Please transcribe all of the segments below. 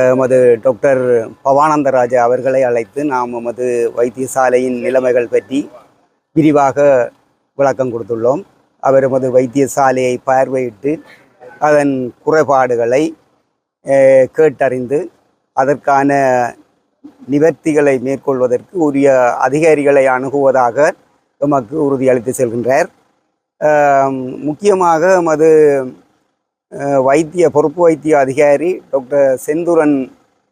எமது டாக்டர் பவானந்தராஜா அவர்களை அழைத்து நாம் எமது வைத்தியசாலையின் நிலைமைகள் பற்றி விரிவாக விளக்கம் கொடுத்துள்ளோம். அவர் எமது வைத்தியசாலையை பார்வையிட்டு அதன் குறைபாடுகளை கேட்டறிந்து அதற்கான நிவர்த்திகளை மேற்கொள்வதற்கு உரிய அதிகாரிகளை அணுகுவதாக எமக்கு உறுதியளித்து செல்கின்றார். முக்கியமாக எமது வைத்திய பொறுப்பு வைத்திய அதிகாரி டாக்டர் செந்துரன்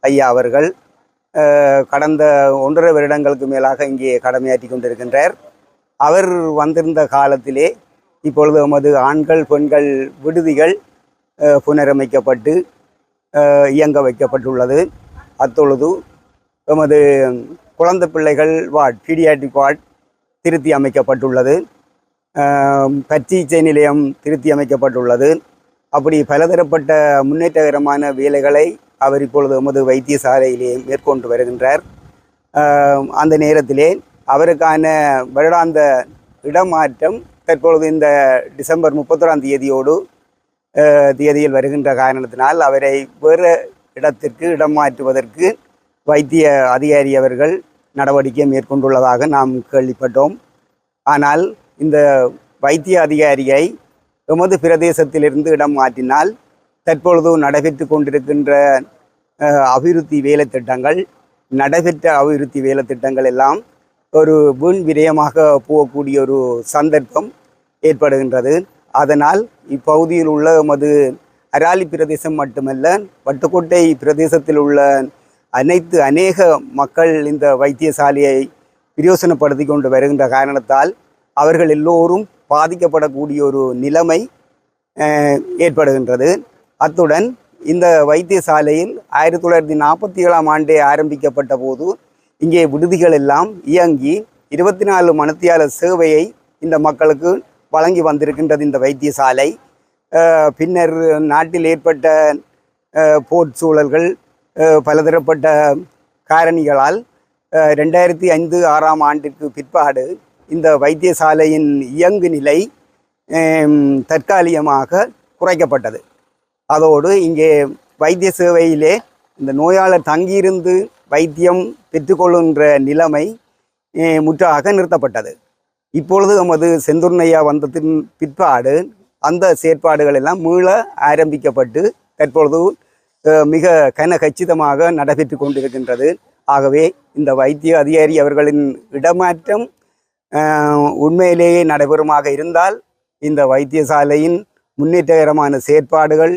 ஐயா அவர்கள் கடந்த ஒன்றரை வருடங்களுக்கு மேலாக இங்கே கடமையாற்றி கொண்டிருக்கின்றார். அவர் வந்திருந்த காலத்திலே இப்பொழுது நமது ஆண்கள் பெண்கள் விடுதிகள் புனரமைக்கப்பட்டு இயங்க வைக்கப்பட்டுள்ளது. அத்தொழுது எமது குழந்தை பிள்ளைகள் வார்ட் பீடியாட்ரிக் வார்ட் திருத்தி அமைக்கப்பட்டுள்ளது. கட்சி பச்சீச்சை நிலையம் திருத்தி அமைக்கப்பட்டுள்ளது. அப்படி பலதரப்பட்ட முன்னேற்றகரமான வேலைகளை அவர் இப்பொழுது எமது வைத்தியசாலையிலே மேற்கொண்டு வருகின்றார். அந்த நேரத்திலே அவருக்கான வருடாந்த இடமாற்றம் தற்பொழுது இந்த டிசம்பர் முப்பத்தொராம் தேதியோடு தேதியில் வருகின்ற காரணத்தினால் அவரை வேறு இடத்திற்கு இடம் மாற்றுவதற்கு வைத்திய அதிகாரி அவர்கள் நடவடிக்கை மேற்கொண்டுள்ளதாக நாம் கேள்விப்பட்டோம். ஆனால் இந்த வைத்திய அதிகாரியை எமது பிரதேசத்திலிருந்து இடம் மாற்றினால் தற்பொழுது நடைபெற்று கொண்டிருக்கின்ற அபிவிருத்தி வேலை திட்டங்கள் நடைபெற்ற அபிவிருத்தி வேலை திட்டங்கள் எல்லாம் ஒரு வீண் விரயமாக போகக்கூடிய ஒரு சந்தர்ப்பம் ஏற்படுகின்றது. அதனால் இப்பகுதியில் உள்ள எமது அராலி பிரதேசம் மட்டுமல்ல வட்டுக்கோட்டை பிரதேசத்தில் உள்ள அனைத்து அநேக மக்கள் இந்த வைத்தியசாலையை பிரயோசனப்படுத்தி கொண்டு வருகின்ற காரணத்தால் அவர்கள் எல்லோரும் பாதிக்கப்படக்கூடிய ஒரு நிலைமை ஏற்படுகின்றது. அத்துடன் இந்த வைத்தியசாலையில் ஆயிரத்தி தொள்ளாயிரத்தி நாற்பத்தி ஏழாம் ஆண்டே ஆரம்பிக்கப்பட்ட போது இங்கே விடுதிகள் எல்லாம் இயங்கி இருபத்தி நாலு மணித்தியால சேவையை இந்த மக்களுக்கு வழங்கி வந்திருக்கின்றது இந்த வைத்தியசாலை. பின்னர் நாட்டில் ஏற்பட்ட போர் சூழல்கள் பலதரப்பட்ட காரணிகளால் ரெண்டாயிரத்தி ஐந்து ஆறாம் ஆண்டிற்கு பிற்பாடு இந்த வைத்தியசாலையின் இயங்கு நிலை தற்காலிகமாக குறைக்கப்பட்டது. அதோடு இங்கே வைத்திய சேவையிலே இந்த நோயாளர் தங்கியிருந்து வைத்தியம் பெற்றுக்கொள்கின்ற நிலைமை முற்றாக நிறுத்தப்பட்டது. இப்பொழுது நமது செந்துர்ணையா வந்ததின் பிற்பாடு அந்த செயற்பாடுகள் எல்லாம் மீள ஆரம்பிக்கப்பட்டு தற்பொழுது மிக கன கச்சிதமாக நடைபெற்று கொண்டிருக்கின்றது. ஆகவே இந்த வைத்திய அதிகாரி அவர்களின் இடமாற்றம் உண்மையிலேயே நடைபெறுமாக இருந்தால் இந்த வைத்தியசாலையின் முன்னேற்றகரமான செயற்பாடுகள்